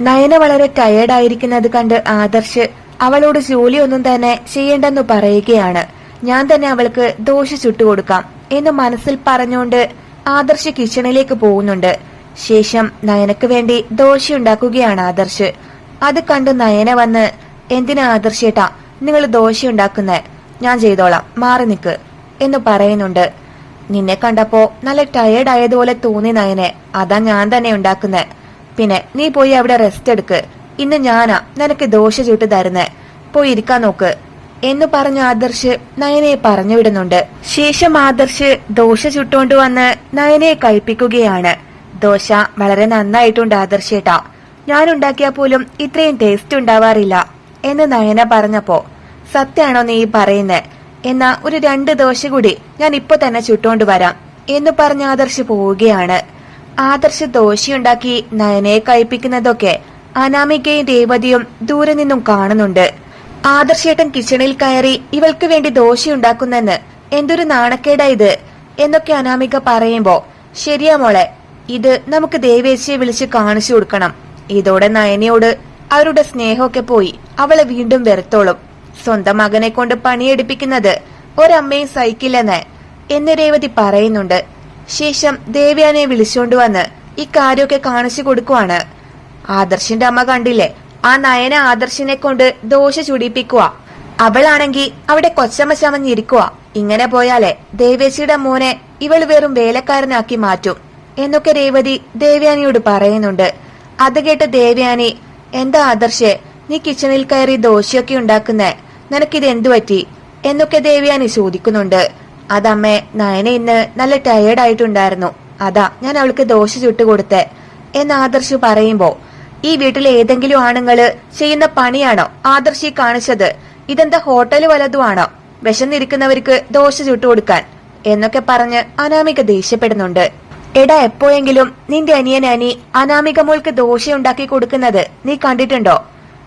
നയന വളരെ ടയേർഡ് ടയേർഡായിരിക്കുന്നത് കണ്ട് ആദർശ് അവളോട് ജോലിയൊന്നും തന്നെ ചെയ്യേണ്ടെന്ന് പറയുകയാണ്. ഞാൻ തന്നെ അവൾക്ക് ദോശ ചുട്ടുകൊടുക്കാം എന്ന് മനസ്സിൽ പറഞ്ഞുകൊണ്ട് ആദർശ് കിച്ചണിലേക്ക് പോകുന്നുണ്ട്. ശേഷം നയനക്ക് വേണ്ടി ദോശയുണ്ടാക്കുകയാണ് ആദർശ്. അത് കണ്ട് നയന വന്ന് എന്തിനാ ആദർശേട്ടാ നിങ്ങൾ ദോശ ഉണ്ടാക്കുന്നേ? ഞാൻ ചെയ്തോളാം മാറി നിക്ക് എന്ന് പറയുന്നുണ്ട്. നിന്നെ കണ്ടപ്പോ നല്ല ടയേർഡ് ആയതുപോലെ തോന്നി നയനെ അതാ ഞാൻ തന്നെ ഉണ്ടാക്കുന്നേ. പിന്നെ നീ പോയി അവിടെ റെസ്റ്റ് എടുക്ക്. ഇന്ന് ഞാനാ നിനക്ക് ദോശ ചുട്ട് തരുന്നേ. പോയി ഇരിക്കാൻ നോക്ക്. എന്ന് പറഞ്ഞ ആദർശ് നയനയെ പറഞ്ഞു വിടുന്നുണ്ട്. ശേഷം ആദർശ് ദോശ ചുട്ടുകൊണ്ട് വന്ന് നയനയെ കഴിപ്പിക്കുകയാണ്. ദോശ വളരെ നന്നായിട്ടുണ്ട് ആദർശ് ഏട്ടാ ഞാൻ ഉണ്ടാക്കിയാ പോലും ഇത്രയും ടേസ്റ്റ് ഉണ്ടാവാറില്ല എന്ന് നയന പറഞ്ഞപ്പോ സത്യാണോ നീ പറയുന്നേ? എന്നാ ഒരു രണ്ട് ദോശ കൂടി ഞാൻ ഇപ്പൊ തന്നെ ചുട്ടുകൊണ്ട് വരാം എന്ന് പറഞ്ഞ ആദർശ് പോവുകയാണ്. ആദർശ് ദോശയുണ്ടാക്കി നയനയെ കഴിപ്പിക്കുന്നതൊക്കെ അനാമികയും രേവതിയും ദൂരെ നിന്നും കാണുന്നുണ്ട്. ആദർശേട്ടൻ കിച്ചണിൽ കയറി ഇവൾക്ക് വേണ്ടി ദോശയുണ്ടാക്കുന്നെന്ന് എന്തൊരു നാണക്കേടാ ഇത് എന്നൊക്കെ അനാമിക പറയുമ്പോ ശരിയാ മോളെ ഇത് നമുക്ക് ദേവേശിയെ വിളിച്ച് കാണിച്ചു കൊടുക്കണം. ഇതോടെ നയനയോട് അവരുടെ സ്നേഹമൊക്കെ പോയി അവളെ വീണ്ടും വെറുത്തോളും. സ്വന്തം മകനെ കൊണ്ട് പണിയെടുപ്പിക്കുന്നത് ഒരമ്മയും സഹിക്കില്ലെന്ന് എന്ന് രേവതി പറയുന്നുണ്ട്. ശേഷം ദേവ്യാനെ ഈ കാര്യമൊക്കെ കാണിച്ചു കൊടുക്കുവാണ്. ആദർശിന്റെ അമ്മ കണ്ടില്ലേ? ആ നയന ആദർശിനെ കൊണ്ട് ദോശ ചുടിപ്പിക്കുക അവളാണെങ്കി അവിടെ കൊച്ചമ്മ ചമഞ്ഞിരിക്കുക ഇങ്ങനെ പോയാലേ ദേവേശിയുടെ മോനെ ഇവൾ വെറും വേലക്കാരനാക്കി മാറ്റും എന്നൊക്കെ രേവതി ദേവ്യാനിയോട് പറയുന്നുണ്ട്. അത് കേട്ട് ദേവ്യാനി എന്താ ആദർശേ നീ കിച്ചണിൽ കയറി ദോശയൊക്കെ ഉണ്ടാക്കുന്നേ? നിനക്കിത് എന്തു പറ്റി? എന്നൊക്കെ ദേവ്യാനി ചോദിക്കുന്നുണ്ട്. അതമ്മേ നയന ഇന്ന് നല്ല ടയേർഡ് ആയിട്ടുണ്ടായിരുന്നു. അതാ ഞാൻ അവൾക്ക് ദോശ ചുട്ടു കൊടുത്തേ. എന്ന് ആദർശ് പറയുമ്പോ ഈ വീട്ടിലെ ഏതെങ്കിലും ആണുങ്ങൾ ചെയ്യുന്ന പണിയാണോ ആദർശി കാണിച്ചത്? ഇതെന്താ ഹോട്ടൽ വലതുമാണോ? വിശന്നിരിക്കുന്നവർക്ക് ദോശ ചുട്ടു കൊടുക്കാൻ? എന്നൊക്കെ പറഞ്ഞ് അനാമിക ദേഷ്യപ്പെടുന്നുണ്ട്. എടാ എപ്പോഴെങ്കിലും നിന്റെ അനിയൻ അനി അനാമിക മോൾക്ക് ദോശ ഉണ്ടാക്കി കൊടുക്കുന്നത് നീ കണ്ടിട്ടുണ്ടോ?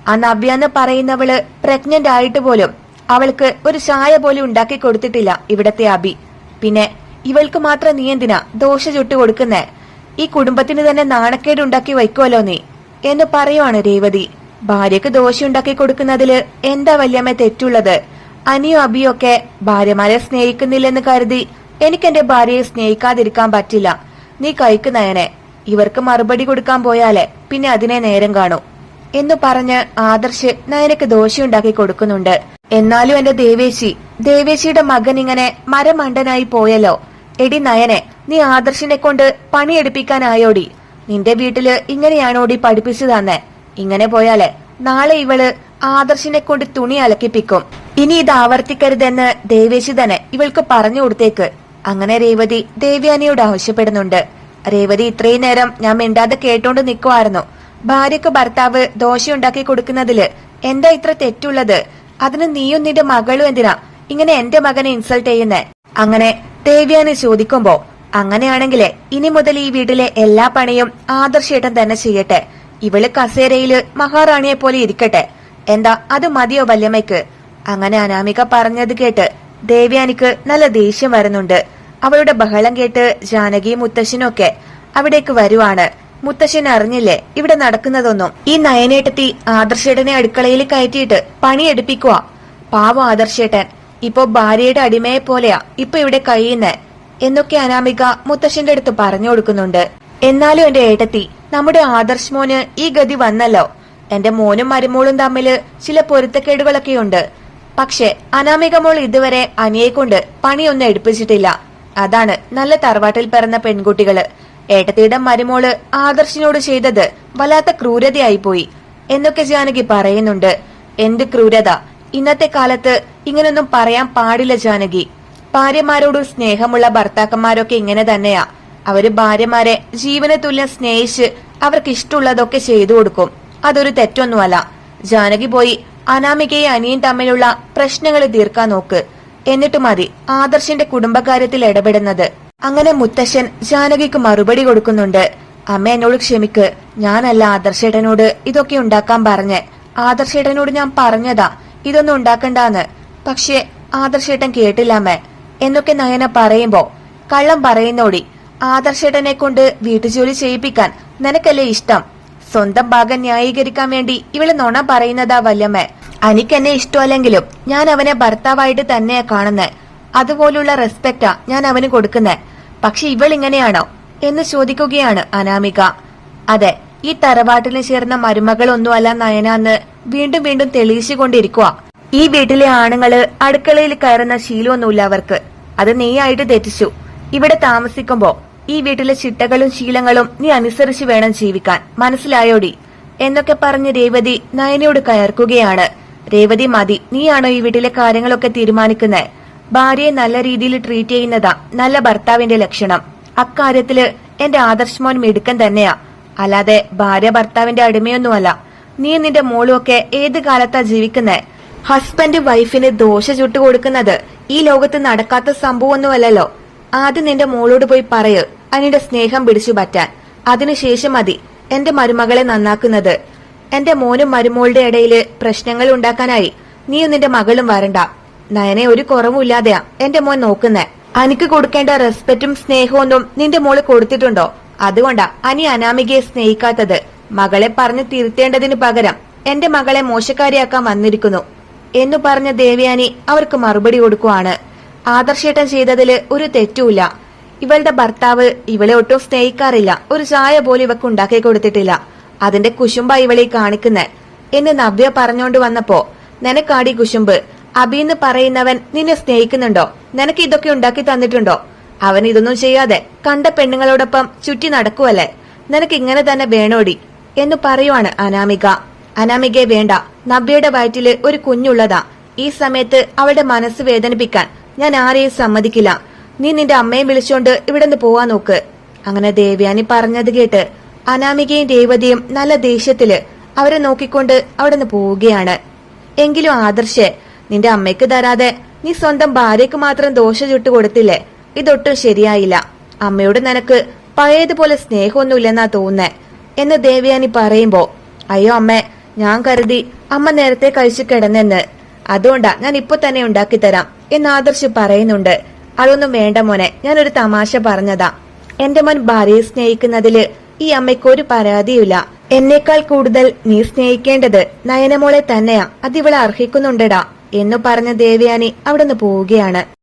ആ നവ്യ എന്ന് പറയുന്നവൾ പ്രഗ്നന്റ് ആയിട്ട് പോലും അവൾക്ക് ഒരു ചായ പോലും ഉണ്ടാക്കി കൊടുത്തിട്ടില്ല ഇവിടത്തെ അബി. പിന്നെ ഇവൾക്ക് മാത്രം നീ എന്തിനാ ദോശ ചുട്ടു കൊടുക്കുന്നേ? ഈ കുടുംബത്തിന് തന്നെ നാണക്കേട് ഉണ്ടാക്കി വയ്ക്കുമല്ലോ നീ. എന്ന് പറയുവാണ് രേവതി. ഭാര്യക്ക് ദോശ ഉണ്ടാക്കി കൊടുക്കുന്നതിൽ എന്താ വല്യമ്മ തെറ്റുള്ളത്? അനിയോ അബിയോ ഒക്കെ ഭാര്യമാരെ സ്നേഹിക്കുന്നില്ലെന്ന് കരുതി എനിക്ക് എന്റെ ഭാര്യയെ സ്നേഹിക്കാതിരിക്കാൻ പറ്റില്ല. നീ കഴിക്കുന്നയനെ ഇവർക്ക് മറുപടി കൊടുക്കാൻ പോയാലേ പിന്നെ അതിനെ നേരം കാണൂ. എന്നു പറഞ്ഞ് ആദർശ് നയനക്ക് ദോശയുണ്ടാക്കി കൊടുക്കുന്നുണ്ട്. എന്നാലും എന്റെ ദേവേശി ദേവേശിയുടെ മകൻ ഇങ്ങനെ മരമണ്ടനായി പോയല്ലോ. എടി നയനെ നീ ആദർശിനെ കൊണ്ട് പണിയെടുപ്പിക്കാനായോടി. നിന്റെ വീട്ടിൽ ഇങ്ങനെയാണോടി പഠിപ്പിച്ചു തന്നെ ഇങ്ങനെ പോയാലേ നാളെ ഇവൾ ആദർശിനെ കൊണ്ട് തുണി അലക്കിപ്പിക്കും. ഇനി ഇത് ആവർത്തിക്കരുതെന്ന് ദേവേശി തന്നെ ഇവൾക്ക് പറഞ്ഞു കൊടുത്തേക്ക്. അങ്ങനെ രേവതി ദേവ്യാനിയോട് ആവശ്യപ്പെടുന്നുണ്ട്. രേവതി ഇത്രയും നേരം ഞാൻ മിണ്ടാതെ കേട്ടോണ്ട് നിൽക്കുമായിരുന്നു ഭാര്യക്ക് ഭർത്താവ് ദോശയുണ്ടാക്കി കൊടുക്കുന്നതിൽ എന്താ ഇത്ര തെറ്റുള്ളത്? അതിന് നീയും നിന്റെ മകളും എന്തിനാ ഇങ്ങനെ എന്റെ മകനെ ഇൻസൾട്ട് ചെയ്യുന്നേ? അങ്ങനെ ദേവ്യാന് ചോദിക്കുമ്പോ അങ്ങനെയാണെങ്കിലേ ഇനി മുതൽ ഈ വീട്ടിലെ എല്ലാ പണിയും ആദർശേട്ടൻ തന്നെ ചെയ്യട്ടെ. ഇവൾ കസേരയിൽ മഹാറാണിയെ പോലെ ഇരിക്കട്ടെ. എന്താ അത് മതിയോ വല്യമ്മയ്ക്ക്? അങ്ങനെ അനാമിക പറഞ്ഞത് കേട്ട് ദേവ്യാനിക്ക് നല്ല ദേഷ്യം വരുന്നുണ്ട്. അവളുടെ ബഹളം കേട്ട് ജാനകിയും മുത്തശ്ശനും ഒക്കെ അവിടേക്ക് വരുവാണ്. മുത്തശ്ശൻ അറിഞ്ഞില്ലേ? ഇവിടെ നടക്കുന്നതൊന്നും. ഈ നയനേട്ടത്തി ആദർശേട്ടനെ അടുക്കളയിൽ കയറ്റിയിട്ട് പണിയെടുപ്പിക്കുക പാവം ആദർശേട്ടൻ. ഇപ്പോ ഭാര്യയുടെ അടിമയെ പോലെയാ. ഇപ്പൊ ഇവിടെ കഴിയുന്നേ? എന്നൊക്കെ അനാമിക മുത്തശ്ശന്റെ അടുത്ത് പറഞ്ഞു കൊടുക്കുന്നുണ്ട്. എന്നാലും എന്റെ ഏട്ടത്തി നമ്മുടെ ആദർശ് മോന് ഈ ഗതി വന്നല്ലോ. എന്റെ മോനും മരുമോളും തമ്മിൽ ചില പൊരുത്തക്കേടുകളൊക്കെയുണ്ട്. പക്ഷെ അനാമിക മോൾ ഇതുവരെ അനിയെ കൊണ്ട് പണിയൊന്നും എടുപ്പിച്ചിട്ടില്ല. അതാണ് നല്ല തറവാട്ടിൽ പിറന്ന പെൺകുട്ടികൾ. ഏട്ടത്തിയുടെ മരുമോൾ ആദർശിനോട് ചെയ്തത് വല്ലാത്ത ക്രൂരതയായി പോയി എന്നൊക്കെ ജാനകി പറയുന്നുണ്ട്. എന്ത് ക്രൂരത? ഇന്നത്തെ കാലത്ത് ഇങ്ങനൊന്നും പറയാൻ പാടില്ല ജാനകി. ഭാര്യമാരോട് സ്നേഹമുള്ള ഭർത്താക്കന്മാരൊക്കെ ഇങ്ങനെ തന്നെയാ. അവർ ഭാര്യമാരെ ജീവന തുല്യം സ്നേഹിച്ച് അവർക്ക് ഇഷ്ടമുള്ളതൊക്കെ ചെയ്തു കൊടുക്കും. അതൊരു തെറ്റൊന്നുമല്ല. ജാനകി പോയി അനാമികയെ അനിയൻ തമ്മിലുള്ള പ്രശ്നങ്ങൾ തീർക്കാൻ നോക്ക്. എന്നിട്ട് മതി ആദർശിന്റെ കുടുംബകാര്യത്തിൽ ഇടപെടുന്നത്. അങ്ങനെ മുത്തശ്ശൻ ജാനകിക്ക് മറുപടി കൊടുക്കുന്നുണ്ട്. അമ്മ എന്നോട് ക്ഷമിക്ക്. ഞാനല്ല ആദർശേട്ടനോട് ഇതൊക്കെ ഉണ്ടാക്കാൻ പറഞ്ഞ്. ആദർശേട്ടനോട് ഞാൻ പറഞ്ഞതാ ഇതൊന്നും ഉണ്ടാക്കണ്ടാന്ന്. പക്ഷേ ആദർശേട്ടൻ കേട്ടില്ല അമ്മ. എന്നൊക്കെ നയന പറയുമ്പോ കള്ളം പറയുന്നോടി ആദർശേട്ടനെ കൊണ്ട് വീട്ടുജോലി ചെയ്യിപ്പിക്കാൻ നിനക്കല്ലേ ഇഷ്ടം? സ്വന്തം ഭാഗം ന്യായീകരിക്കാൻ വേണ്ടി ഇവൾ നുണ പറയുന്നതാ വല്യമ്മ. അനിക്കെന്നെ ഇഷ്ടമല്ലെങ്കിലും ഞാൻ അവനെ ഭർത്താവായിട്ട് തന്നെയാ കാണുന്നേ. അതുപോലുള്ള റെസ്പെക്റ്റാ ഞാൻ അവന് കൊടുക്കുന്നേ. പക്ഷെ ഇവൾ ഇങ്ങനെയാണോ എന്ന് ചോദിക്കുകയാണ് അനാമിക. അതെ ഈ തറവാട്ടിന് ചേർന്ന മരുമകളൊന്നുമല്ല നയനാന്ന് വീണ്ടും വീണ്ടും തെളിയിച്ചുകൊണ്ടിരിക്കുക ഈ വീട്ടിലെ ആണുങ്ങൾ അടുക്കളയിൽ കയറുന്ന ശീലമൊന്നുമില്ല അവർക്ക്. അത് നീയായിട്ട് തെറ്റിച്ചു. ഇവിടെ താമസിക്കുമ്പോ ഈ വീട്ടിലെ ചിട്ടകളും ശീലങ്ങളും നീ അനുസരിച്ച് വേണം ജീവിക്കാൻ. മനസ്സിലായോടി? എന്നൊക്കെ പറഞ്ഞ് രേവതി നയനയോട് കയർക്കുകയാണ്. രേവതി മതി. നീയാണോ ഈ വീട്ടിലെ കാര്യങ്ങളൊക്കെ തീരുമാനിക്കുന്നത് ഭാര്യയെ നല്ല രീതിയിൽ ട്രീറ്റ് ചെയ്യുന്നതാ നല്ല ഭർത്താവിന്റെ ലക്ഷണം. അക്കാര്യത്തിൽ എന്റെ ആദർശമോൻ മിടുക്കൻ തന്നെയാ. അല്ലാതെ ഭാര്യ ഭർത്താവിന്റെ അടിമയൊന്നുമല്ല. നീ നിന്റെ മോളും ഒക്കെ ഏത് കാലത്താ ജീവിക്കുന്നേ? ഹസ്ബൻഡ് വൈഫിന് ദോശ ചുട്ടു കൊടുക്കുന്നത് ഈ ലോകത്ത് നടക്കാത്ത സംഭവമൊന്നുമല്ലല്ലോ. ആദ്യം നിന്റെ മോളോട് പോയി പറയ്. അനിയുടെ സ്നേഹം പിടിച്ചു പറ്റാൻ. അതിനുശേഷം മതി. എന്റെ മരുമകളെ നന്നാക്കുന്നത്. എന്റെ മോനും മരുമോളുടെ ഇടയിൽ പ്രശ്നങ്ങൾ ഉണ്ടാക്കാനായി. നീ നിന്റെ മകളും വരണ്ട. നയനെ ഒരു കുറവുമില്ലാതെയാ എന്റെ മോൻ നോക്കുന്നേ. അനിക്ക് കൊടുക്കേണ്ട റെസ്പെക്റ്റും സ്നേഹമൊന്നും നിന്റെ മോൾ കൊടുത്തിട്ടുണ്ടോ? അതുകൊണ്ടാ അനി അനാമികയെ സ്നേഹിക്കാത്തത്. മകളെ പറഞ്ഞു തിരുത്തേണ്ടതിനു പകരം എന്റെ മകളെ മോശക്കാരിയാക്കാൻ വന്നിരിക്കുന്നു. എന്നു പറഞ്ഞ ദേവയാനി അവർക്ക് മറുപടി കൊടുക്കുവാണ്. ആദർശേട്ടൻ ചെയ്തതിൽ ഒരു തെറ്റുമില്ല. ഇവളുടെ ഭർത്താവ് ഇവളെ ഒട്ടും സ്നേഹിക്കാറില്ല. ഒരു ചായ പോലും ഇവക്ക് ഉണ്ടാക്കി കൊടുത്തിട്ടില്ല. അതിന്റെ കുശുമ്പ ഇവളെ കാണിക്കുന്നേ. എന്ന് നവ്യ പറഞ്ഞോണ്ട് വന്നപ്പോ നിനക്കാടി കുശുമ്പ്. അബിന്ന് പറയുന്നവൻ നിന്നെ സ്നേഹിക്കുന്നുണ്ടോ? നിനക്ക് ഇതൊക്കെ ഉണ്ടാക്കി തന്നിട്ടുണ്ടോ? അവൻ ഇതൊന്നും ചെയ്യാതെ കണ്ട പെണ്ണുങ്ങളോടൊപ്പം ചുറ്റി നടക്കുവല്ലേ? നിനക്ക് ഇങ്ങനെ തന്നെ വേണോടി? എന്ന് പറയുവാണ് അനാമിക. അനാമികയെ വേണ്ട. നബിയുടെ വയറ്റിൽ ഒരു കുഞ്ഞുള്ളതാ. ഈ സമയത്ത് അവളുടെ മനസ്സ് വേദനിപ്പിക്കാൻ ഞാൻ ആരെയും സമ്മതിക്കില്ല. നീ നിന്റെ അമ്മയെ വിളിച്ചോണ്ട് ഇവിടെ നിന്ന് പോവാൻ നോക്ക്. അങ്ങനെ ദേവ്യാനി പറഞ്ഞത് കേട്ട് അനാമികയും രേവതിയും നല്ല ദേഷ്യത്തിൽ അവരെ നോക്കിക്കൊണ്ട് അവിടെ നിന്ന് പോവുകയാണ്. എങ്കിലും ആദർശേ നിന്റെ അമ്മയ്ക്ക് തരാതെ നീ സ്വന്തം ഭാര്യയ്ക്ക് മാത്രം ദോശ ചുട്ടു കൊടുത്തില്ലേ? ഇതൊട്ടും ശരിയായില്ല. അമ്മയോട് നിനക്ക് പഴയതുപോലെ സ്നേഹമൊന്നുമില്ലെന്നാ തോന്നുന്നേ. എന്ന് ദേവിയാനി പറയുമ്പോ അയ്യോ അമ്മേ ഞാൻ കരുതി അമ്മ നേരത്തെ കഴിച്ചു കിടന്നെന്ന്. അതുകൊണ്ടാ ഞാൻ ഇപ്പൊ തന്നെ ഉണ്ടാക്കി തരാം എന്ന് ആദർശ് പറയുന്നുണ്ട്. അതൊന്നും വേണ്ട മോനെ ഞാൻ ഒരു തമാശ പറഞ്ഞതാ. എന്റെ മോൻ ഭാര്യയെ സ്നേഹിക്കുന്നതിൽ ഈ അമ്മയ്ക്ക് ഒരു പരാതിയില്ല എന്നേക്കാൾ കൂടുതൽ നീ സ്നേഹിക്കേണ്ടത് നയനമോളെ തന്നെയാ. അതിവളെ അർഹിക്കുന്നുണ്ടടാ. എന്നു പറഞ്ഞ ദേവയാനി അവിടുന്ന് പോവുകയാണ്.